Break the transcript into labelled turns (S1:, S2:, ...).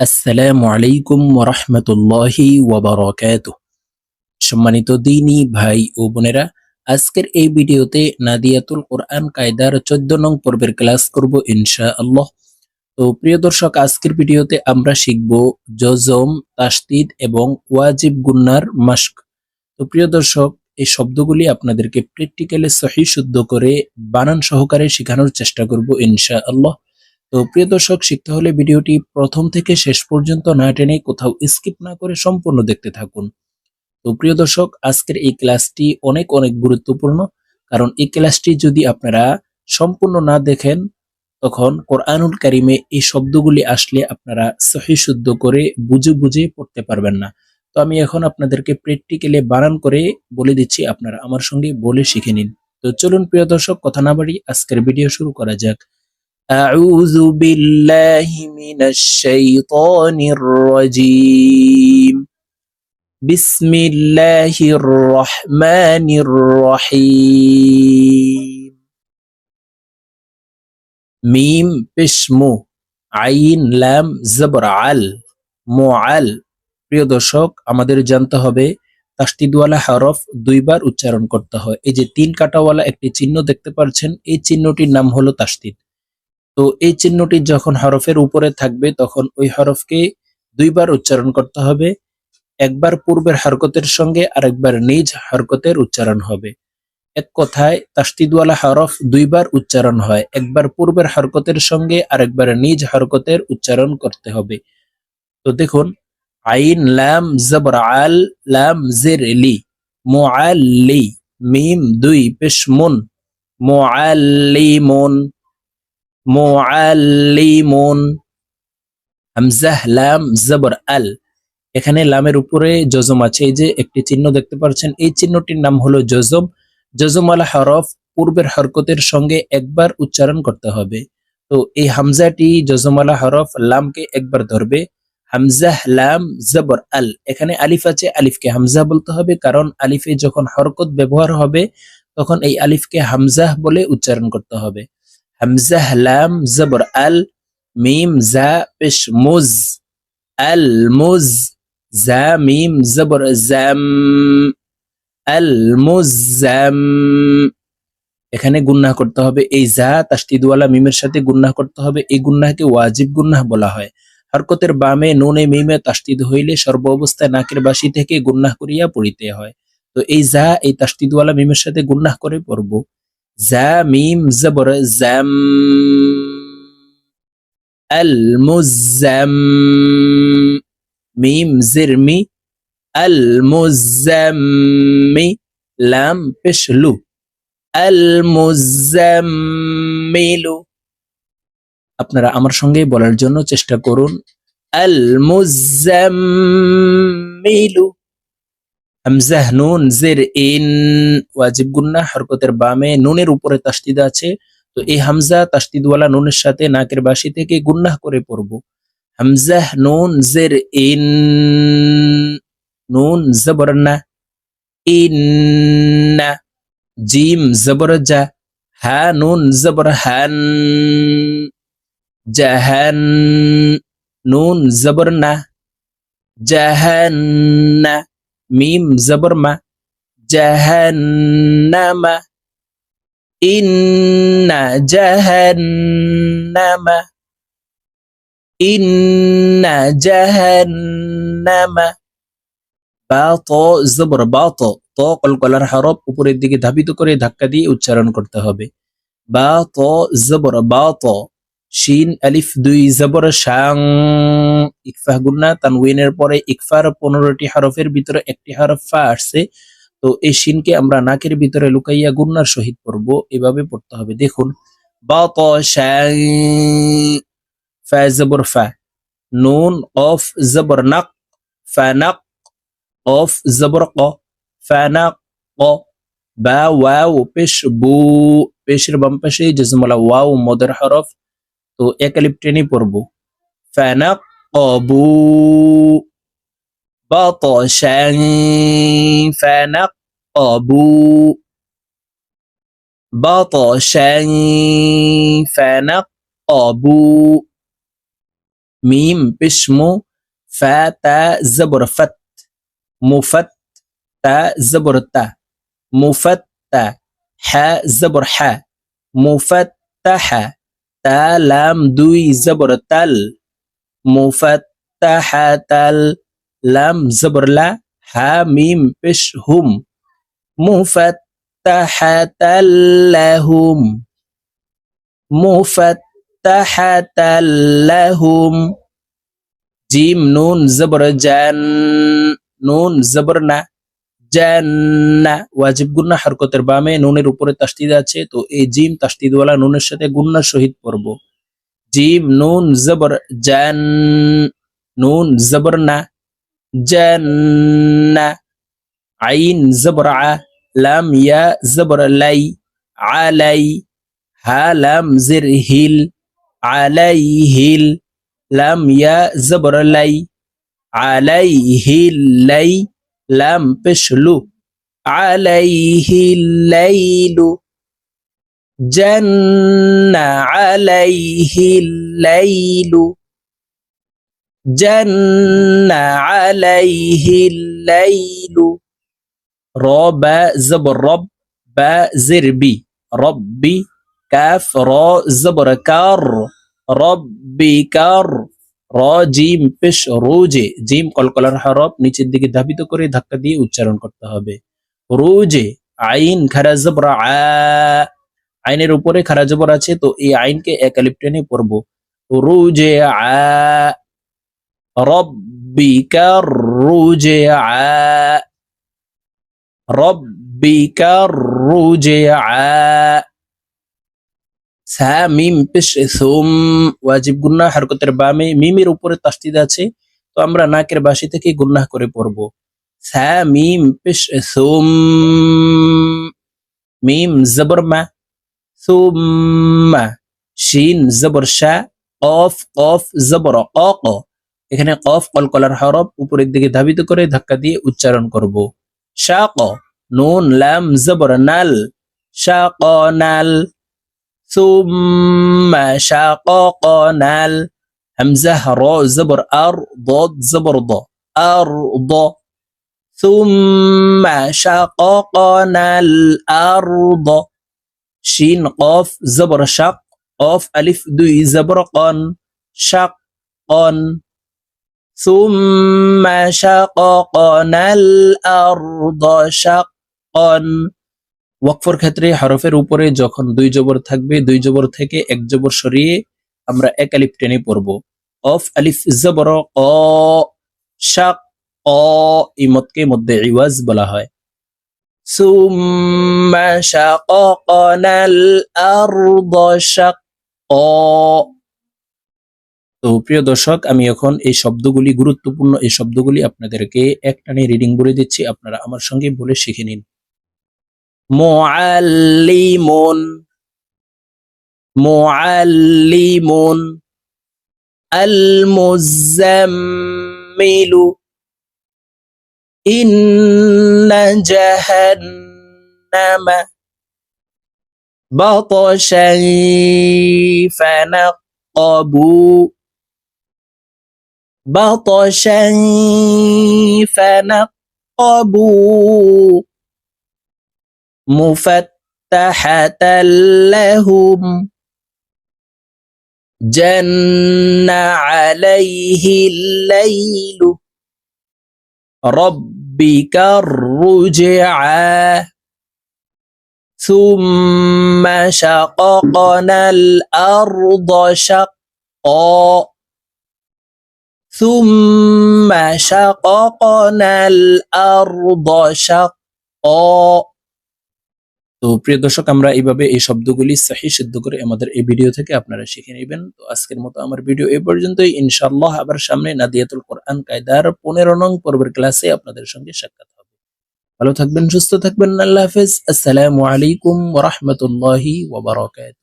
S1: আসসালামু আলাইকুম ওরহমতুল্লাহি ওবরাকাত সম্মানিত দিনী ভাই ও বোনেরা, আজকের এই ভিডিওতে নাদিয়াতুল কোরআন কায়দার চোদ্দ নং পর্বের ক্লাস করব ইনশা আল্লাহ তো প্রিয় দর্শক, আজকের ভিডিওতে আমরা শিখব জজম তাস্তিদ এবং ওয়াজিব গুন্নার মাস্ক তো প্রিয় দর্শক, এই শব্দগুলি আপনাদেরকে প্র্যাকটিক্যালি সহি শুদ্ধ করে বানান সহকারে শেখানোর চেষ্টা করব ইনশা আল্লাহ তো প্রিয় দর্শক, শিখতে হলে ভিডিওটি প্রথম থেকে শেষ পর্যন্ত না টেনে কোথাও স্কিপ না করে সম্পূর্ণ দেখতে থাকুন। তো প্রিয় দর্শক, আজকের এই ক্লাসটি অনেক অনেক গুরুত্বপূর্ণ, কারণ এই ক্লাসটি যদি আপনারা সম্পূর্ণ না দেখেন, তখন কোরআনুল কারিমে এই শব্দগুলি আসলে আপনারা সহি শুদ্ধ করে বুঝে বুঝে পড়তে পারবেন না। তো আমি এখন আপনাদেরকে প্র্যাকটিক্যালি বানান করে বলে দিচ্ছি, আপনারা আমার সঙ্গে বলে শিখে নিন। তো চলুন প্রিয় দর্শক, কথা না বাড়ি আজকের ভিডিও শুরু করা যাক। أعوذ بالله من الشيطان الرجيم بسم الله الرحمن الرحيم মিম পেশমু আইন লাম জবর আল মোয়াল প্রিয় দর্শক আমাদের জানতে হবে তাস্তিদওয়ালা হরফ দুইবার উচ্চারণ করতে হয় এই যে তিন কাটাওয়ালা একটি চিহ্ন দেখতে পাচ্ছেন এই চিহ্নটির নাম হলো তাস্তিদ তো এই চিহ্নটি যখন হরফের উপরে থাকবে, তখন ওই হরফকে দুইবার উচ্চারণ করতে হবে। একবার পূর্বের হরকতের সঙ্গে আরেকবার নিজ হরকতের উচ্চারণ হবে। এক কথায়, তাস্তিদওয়ালা হরফ দুইবার উচ্চারণ হয়। একবার পূর্বের হরকতের সঙ্গে আরেকবার নিজ হরকতের উচ্চারণ করতে হবে। তো দেখুন, আইন, লাম, জবর, আল, লাম, জের, লি মোয়াল্লি মিম, দুই, পেশ, মুন মুআল্লিমুন। হামজাহ, লাম, জবর, আল। এখানে লামের উপরে জজম আছে। এই যে একটি চিহ্ন দেখতে পাচ্ছেন। এই চিহ্নটির নাম হলো জজম। জজমালা হরফ পূর্বের হরকতের সঙ্গে একবার উচ্চারণ করতে হবে। তো এই হামজাটি জজমালা হরফ, লামকে একবার ধরবে। হামজাহ, লাম, জবর, আল। এখানে আলিফ আছে। আলিফকে হামজা বলতে হবে। কারণ আলিফে যখন হরকত ব্যবহার হবে, তখন এই আলিফকে হামজাহ বলে উচ্চারণ করতে হবে। হামজাহ লাম জবর আল মিম জা পেশ মুজ আল মুজ জা মিম জবর জাম এখানে গুন্নাহ করতে হবে এই জা তাস্তিদওয়ালা মিমের সাথে গুন্নাহ করতে হবে, এই গুন্নাহকে ওয়াজিব গুন্নাহ বলা হয়। হরকতের বামে, নুনে, মিমে তাস্তিদ হইলে সর্ব অবস্থায় নাকের বাসি থেকে গুন্নাহ করিয়া পড়িতে হয়। তো এই জা এই তাস্তিদওয়ালা মিমের সাথে গুন্নাহ করে পড়ব। জা মিম জবর জাম আল মুজাম মিম জিরমি আল মুজাম্মি লাম পেশলু আল মুজাম্মিলু আপনারা আমার সঙ্গে বলার জন্য চেষ্টা করুন. আল মুজাম্মিলু হামজাহ নুন জের ইন ওয়াজিব গুন্না হরকতের বামে নুনের উপরে তাস্তিদ আছে। তো এই হামজা তাস্তিদওয়ালা নুনের সাথে নাকের বাসি থেকে গুন্নাহ করে পড়ব। হামজাহ নুন জের ইন নুন জবর না ইন্না জিম জবর জা হা নুন জবর হান জাহান নুন জবর না জাহান্না মিম জবর মা জাহান্নামা ইন্না জাহান্নামা ইন্না জাহান্নামা বা ত জবর বা ত ত কলকলার হরফ উপরের দিকে ধাবিত করে ধাক্কা দিয়ে উচ্চারণ করতে হবে। বা ত জবর বা ত শিন, আলিফ, দুই, জবর, শাং, ইকফাহ গুন্না তানউইনের পরে ইকফার পনেরোটি হরফের ভিতরে একটি হরফ ফা আসছে। তো এই শিনকে আমরা নাকের ভিতরে লুকাইয়া গুন্নার সহিত পড়ব, এভাবে পড়তে হবে। দেখুন জবর, ফা। নুন, অফ, জবর, নাক অফ, জবর, ক ফানাক ক। বা, ওয়াও, পেশ, বু, পেশের বাম পাশে জজমলা ওয়াও, মদের হরফ। তো একালিপ টেনে পড়ব ফানাক কবু بطشا فنقبوا بطشا فنقبوا মিম পেশ মু ফা তা জবর ফত মুফত তা জবর তা মুফত্তা হা জবর হা মুফত্তাহা তা লাম দুই জবর তাল, মুফত্তাহাতাল, লাম জবর লা হা মিম পেশ হুম মুফত্তাহাতাল্লাহুম মুফত্তাহাতাল্লাহুম জিম নুন জবর জান, নুন জবর না। জান্না ওয়াজিব গুন্না হরকতের বামে নুনের উপরে তাস্তিদ আছে, তো এই জিম তাস্তিদওয়ালা নুনের সাথে গুন্নার সহিত পড়ব। জিম, নুন, জবর, জান, নুন, জবর না আইন, জবর আ, লাম, ইয়া, জবর লাই, আলাই, হা, লাম, জির, হিল, আলাই, হিল, লাম, ইয়া, জবর লাই, আলাই, হিল, লাই লাম পেশলু আলাইহি লাইলু জান্না আলাইহি লাইলু জান্না আলাইহি লাইলু রবা জবর রব বা জিরবি রব্বি কাফ র জবর কার রব্বি কার র, জিম, পেশ, রোজে। জিম, কলকলার হরফ নিচের দিকে ধাবিত করে ধাক্কা দিয়ে উচ্চারণ করতে হবে। রোজে, আইন খারাজবর আইনের উপরে খারা জবর আছে, তো এই আইনকে একালিপ টেনে পড়ব। রোজে, আ। রব্বিকা, রোজে, আ। রব্বিকা, রোজে, আ। সা মিম পেশ সুম ওয়াজিব গুন্না হরকতের বামে মিমের উপরে তাস্তিদ আছে, তো আমরা নাকের বাসি থেকে গুন্নাহ করে পড়ব। সা মিম পেশ সুম, মিম জবর মা শিন জবর শা কফ কফ জবর ক ক। এখানে কফ কলকলার হরফ উপরের দিকে ধাবিত করে ধাক্কা দিয়ে উচ্চারণ করব। শা ক, নুন লাম জবর নাল, শা ক নাল ثم شققنا الهمزة راء زبر أر ضاد زبر ض أرض ثم شققنا الأرض. شين قاف زبر شق قاف ألف دوي زبر قن شقا ثم شققنا الأرض شقا ওয়াকফর ক্ষেত্রে হরফের উপরে যখন দুই জবর থাকবে দুই জবর থেকে এক জবর সরিয়ে আমরা এক আলিফ টেনে পড়ব অফ আলিফ জবর ক শাক অ ইমতকে মধ্যে ইওয়াজ বলা হয় ثم شققنا الأرض شقا তো প্রিয় দর্শক আমি এখন এই শব্দগুলি গুরুত্বপূর্ণ এই শব্দগুলি আপনাদেরকে একটানে রিডিং বলে দিচ্ছি আপনারা আমার সঙ্গে বলে শিখে নিন معلم. معلم. المزمل. إن جهنم بطشا فنقبوا بطشا فنقبوا مفتحة لهم. جن عليه الليل. ربك الرجعى ثم شققنا الأرض شقا. ثم شققنا الأرض شقا. তো প্রিয় দর্শক, আমরা এইভাবে এই শব্দগুলি সাহি সিদ্ধ করে আমাদের এই ভিডিও থেকে আপনারা শিখে নেবেন। তো আজকের মতো আমার ভিডিও এ পর্যন্তই। ইনশাল্লাহ আবার সামনে নাদিয়াতুল কোরআন কায়দার পনেরো নং পর্বের ক্লাসে আপনাদের সঙ্গে সাক্ষাৎ হবে। ভালো থাকবেন, সুস্থ থাকবেন। আল্লাহ হাফেজ। আসসালামু আলাইকুম ওরহমতুল্লাহি ওবরাকাত